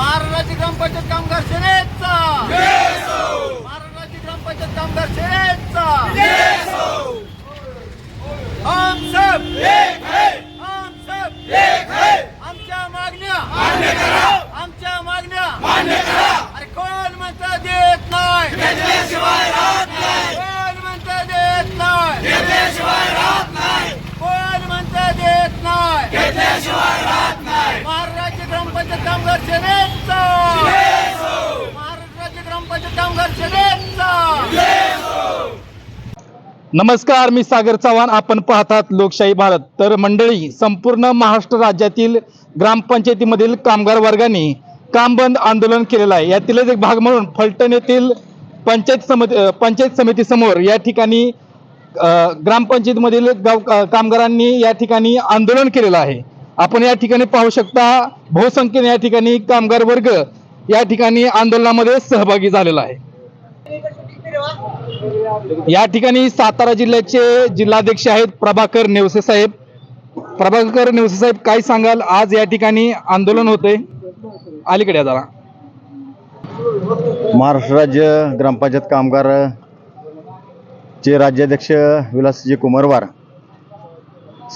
महाराष्ट्राची ग्रामपंचायत कामगार सेनेचा. महाराष्ट्राची ग्रामपंचायत कामगार सेनेचा. हम सब आमच्या मागण्या आमच्या मागण्या अरे कोण म्हणता देत नाही कोण म्हणता देत नाही कोण म्हणता देत नाही महाराष्ट्राची ग्रामपंचायत कामगार सेनेचा ग्रामपंचायत कामगार सेनेचा नमस्कार मी सागर चव्हाण. आपण पाहतात लोकशाही भारत. तर मंडळी संपूर्ण महाराष्ट्र राज्यातील ग्रामपंचायतीमधील कामगार वर्गाने काम बंद आंदोलन केलेलं आहे. यातीलच एक भाग म्हणून फलटण येथील पंचायत समिती पंचायत समितीसमोर या ठिकाणी ग्रामपंचायतीमधील गाव कामगारांनी या ठिकाणी आंदोलन केलेलं आहे. आपण या ठिकाणी पाहू शकता बहुसंख्येने या ठिकाणी कामगार वर्ग या ठिकाणी आंदोलनामध्ये सहभागी झालेला आहे. या ठिकाणी सातारा जिल्ह्याचे जिल्हाध्यक्ष आहेत प्रभाकर नेवसे साहेब. प्रभाकर नेवसे साहेब काय सांगाल? आज या ठिकाणी आंदोलन होते अलीकडे जरा. महाराष्ट्र राज्य ग्रामपंचायत कामगार चे राज्याध्यक्ष विलासजी कुमारवार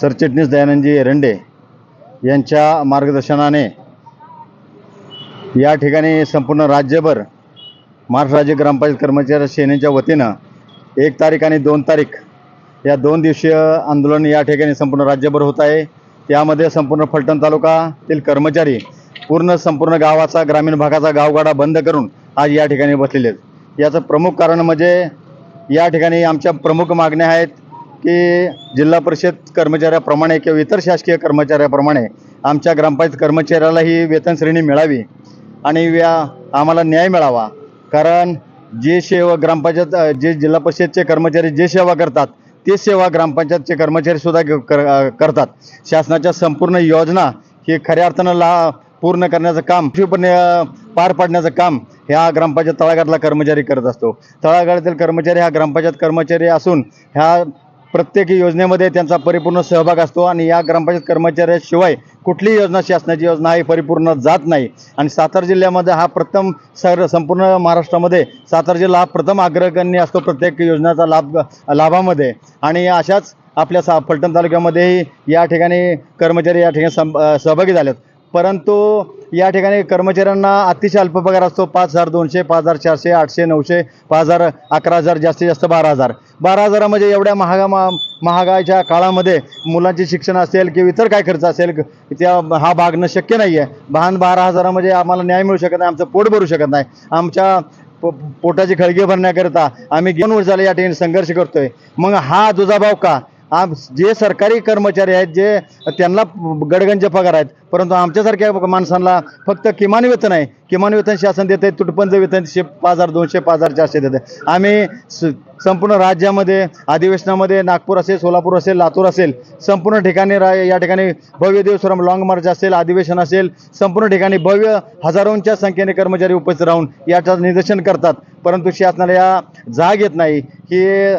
सरचिटणीस दयानंदजी एरंडे यांच्या मार्गदर्शनाने या ठिकाणी संपूर्ण राज्यभर महाराष्ट्र राज्य ग्रामपंचायत कर्मचारी सेनेच्या वतीनं एक तारीख आणि दोन तारीख या दोन दिवसीय आंदोलन या ठिकाणी संपूर्ण राज्यभर होत आहे. त्यामध्ये संपूर्ण फलटण तालुकातील कर्मचारी पूर्ण संपूर्ण गावाचा ग्रामीण भागाचा गावगाडा बंद करून आज या ठिकाणी बसलेले आहेत. याचं प्रमुख कारण म्हणजे या ठिकाणी आमच्या प्रमुख मागण्या आहेत की जिल्हा परिषद कर्मचाऱ्याप्रमाणे किंवा इतर शासकीय कर्मचाऱ्याप्रमाणे आमच्या ग्रामपंचायत कर्मचाऱ्यालाही वेतन श्रेणी मिळावी आणि व्या आम्हाला न्याय मिळावा. कारण जे सेवा ग्रामपंचायत जे जिल्हा परिषदचे कर्मचारी जे सेवा करतात ते सेवा ग्रामपंचायतचे कर्मचारी सुद्धा कर करतात. शासनाच्या संपूर्ण योजना हे खऱ्या अर्थानं ला पूर्ण करण्याचं काम यशस्वीपणे पार पाडण्याचं काम ह्या ग्रामपंचायत तळागाळातला कर्मचारी करत असतो. तळागाळातील कर्मचारी हा ग्रामपंचायत कर्मचारी असून ह्या प्रत्येक योजनेमध्ये त्यांचा परिपूर्ण सहभाग असतो आणि या ग्रामपंचायत कर्मचाऱ्याशिवाय कुठलीही योजना शासनाची योजना ही परिपूर्ण जात नाही. आणि सातारा जिल्ह्यामध्ये हा प्रथम सर संपूर्ण महाराष्ट्रामध्ये सातारा जिल्हा हा प्रथम अग्रगण्य असतो प्रत्येक योजनेचा लाभ लाभामध्ये. आणि अशाच आपल्या सा फलटण तालुक्यामध्येही या ठिकाणी कर्मचारी या ठिकाणी सं सहभागी झालेत. परंतु या ठिकाणी कर्मचाऱ्यांना अतिशय अल्प पगार असतो. पाच हजार दोनशे पाच हजार चारशे आठशे नऊशे पाच हजार अकरा हजार जास्तीत जास्त बारा हजार. बारा हजारामध्ये म्हणजे एवढ्या महागा मा महागाईच्या काळामध्ये मुलांचे शिक्षण असेल किंवा इतर काय खर्च असेल त्या हा भागणं शक्य नाही आहे भान बारा हजारामध्ये म्हणजे आम्हाला न्याय मिळू शकत नाही आमचं पोट भरू शकत नाही. आमच्या पो पोटाची खळगे भरण्याकरिता आम्ही दोन वर्ष झाले या ठिकाणी संघर्ष करतोय. मग हा दुजाभाव का? आम जे सरकारी कर्मचारी आहेत जे त्यांना गडगंज पगार आहेत परंतु आमच्यासारख्या माणसांना फक्त किमान वेतन आहे. किमान वेतन शासन देते तुटपंच वेतन शे पाच हजार दोनशे पाच हजार चारशे देते आम्ही स संपूर्ण राज्यामध्ये अधिवेशनामध्ये नागपूर असेल सोलापूर असेल लातूर असेल संपूर्ण ठिकाणी रा या ठिकाणी भव्य देवस्वरम लॉंग मार्च असेल अधिवेशन असेल संपूर्ण ठिकाणी भव्य हजारोंच्या संख्येने कर्मचारी उपस्थित राहून याचं निदर्शन करतात. परंतु शासनाला या जाग येत नाही. की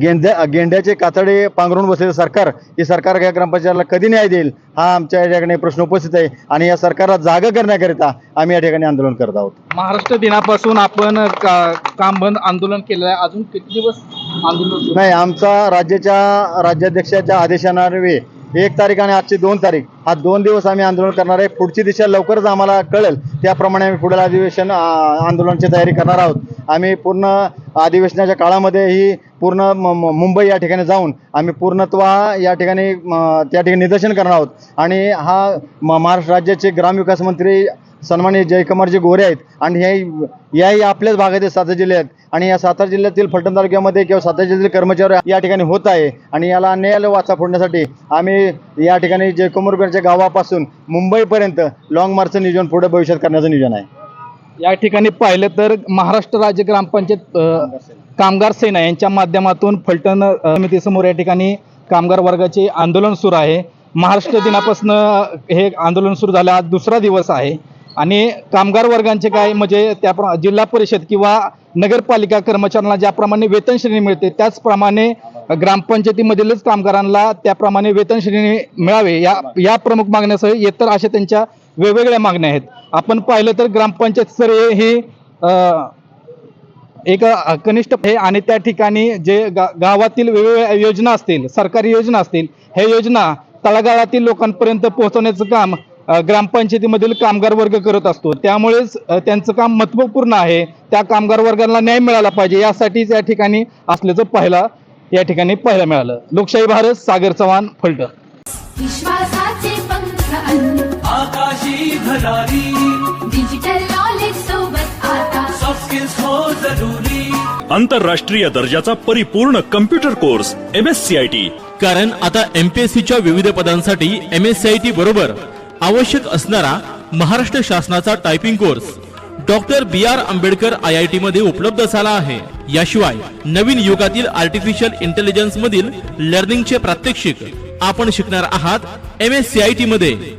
गेंद्या गेंड्याचे कातडे पांघरून बसलेलं सरकार हे सरकार या ग्रामपंचायतला कधी न्याय देईल हा आमच्या या ठिकाणी प्रश्न उपस्थित आहे. आणि या सरकारला जागा करण्याकरिता आम्ही या ठिकाणी आंदोलन करत आहोत. महाराष्ट्र दिनापासून आपण का, काम बंद आंदोलन केलेलं आहे. अजून किती दिवस आंदोलन? नाही आमचा राज्याच्या राज्याध्यक्षाच्या आदेशान्वये एक तारीख आणि आजची दोन तारीख हा दोन दिवस आम्ही आंदोलन करणार आहे. पुढची दिशा लवकरच आम्हाला कळेल. त्याप्रमाणे आम्ही पुढील अधिवेशन आंदोलनाची तयारी करणार आहोत. आम्ही पूर्ण अधिवेशनाच्या काळामध्ये ही पूर्ण म- मुंबई या ठिकाणी जाऊन आम्ही पूर्णत्व या ठिकाणी त्या ठिकाणी निदर्शन करणार आहोत. आणि हा म- महाराष्ट्र राज्याचे ग्रामविकास मंत्री सन्मान्य जयकुमारजी गोरे आहेत. आणि हे याही आपल्याच भागातील सातारा जिल्ह्यात आणि या सातारा जिल्ह्यातील फलटण तालुक्यामध्ये किंवा सातारा जिल्ह्यातील कर्मचारी या ठिकाणी होत आहे. आणि याला अन्यायाला वाचा फोडण्यासाठी आम्ही या ठिकाणी जयकुमारगडच्या गावापासून मुंबईपर्यंत लॉंग मार्चचं नियोजन पुढे भविष्यात करण्याचं नियोजन आहे. या ठिकाणी पाहिलं तर महाराष्ट्र राज्य ग्रामपंचायत कामगार सेना यांच्या माध्यमातून फलटण समितीसमोर या ठिकाणी कामगार वर्गाचे आंदोलन सुरू आहे. महाराष्ट्र दिनापासून हे आंदोलन सुरू झालं. आज दुसरा दिवस आहे. आणि कामगार वर्गांचे काय म्हणजे त्या जिल्हा परिषद किंवा नगरपालिका कर्मचाऱ्यांना ज्याप्रमाणे वेतन श्रेणी मिळते त्याचप्रमाणे ग्रामपंचायतीमधीलच कामगारांना त्याप्रमाणे वेतन श्रेणी मिळावे. या या प्रमुख मागण्यासह इतर अशा त्यांच्या वेगवेगळ्या मागण्या आहेत. आपण पाहिलं तर ग्रामपंचायत स्तरीय ही एक कनिष्ठ आहे आणि त्या ठिकाणी जे गा गावातील वेगवेगळ्या योजना असतील सरकारी योजना असतील ह्या योजना तळागाळातील लोकांपर्यंत पोहोचवण्याचं काम ग्रामपंचायतीमधील कामगार वर्ग करत असतो. त्यामुळेच त्यांचं काम महत्त्वपूर्ण आहे. त्या कामगार वर्गाला न्याय मिळाला पाहिजे. यासाठीच या ठिकाणी असल्याचं पाहायला या ठिकाणी पाहायला मिळालं. लोकशाही भारत सागर चव्हाण फलटण. विश्वासाचे पंख आकाशी भरारी डिजिटल नॉलेज सोबत आता. सॉफ्ट स्किल्स हो जरुरी। आंतरराष्ट्रीय दर्जाचा परिपूर्ण computer course M S C I T कारण आता एमपीएससीच्या विविध पदांसाठी M S C I T बरोबर आवश्यक असणारा महाराष्ट्र शासनाचा typing course doctor B R Ambedkar I I T मध्ये उपलब्ध झाला आहे. याशिवाय नवीन युगातील आर्टिफिशियल इंटेलिजन्स मधील लर्निंगचे प्रात्यक्षिक आपण शिकणार आहात M S C I T मध्ये.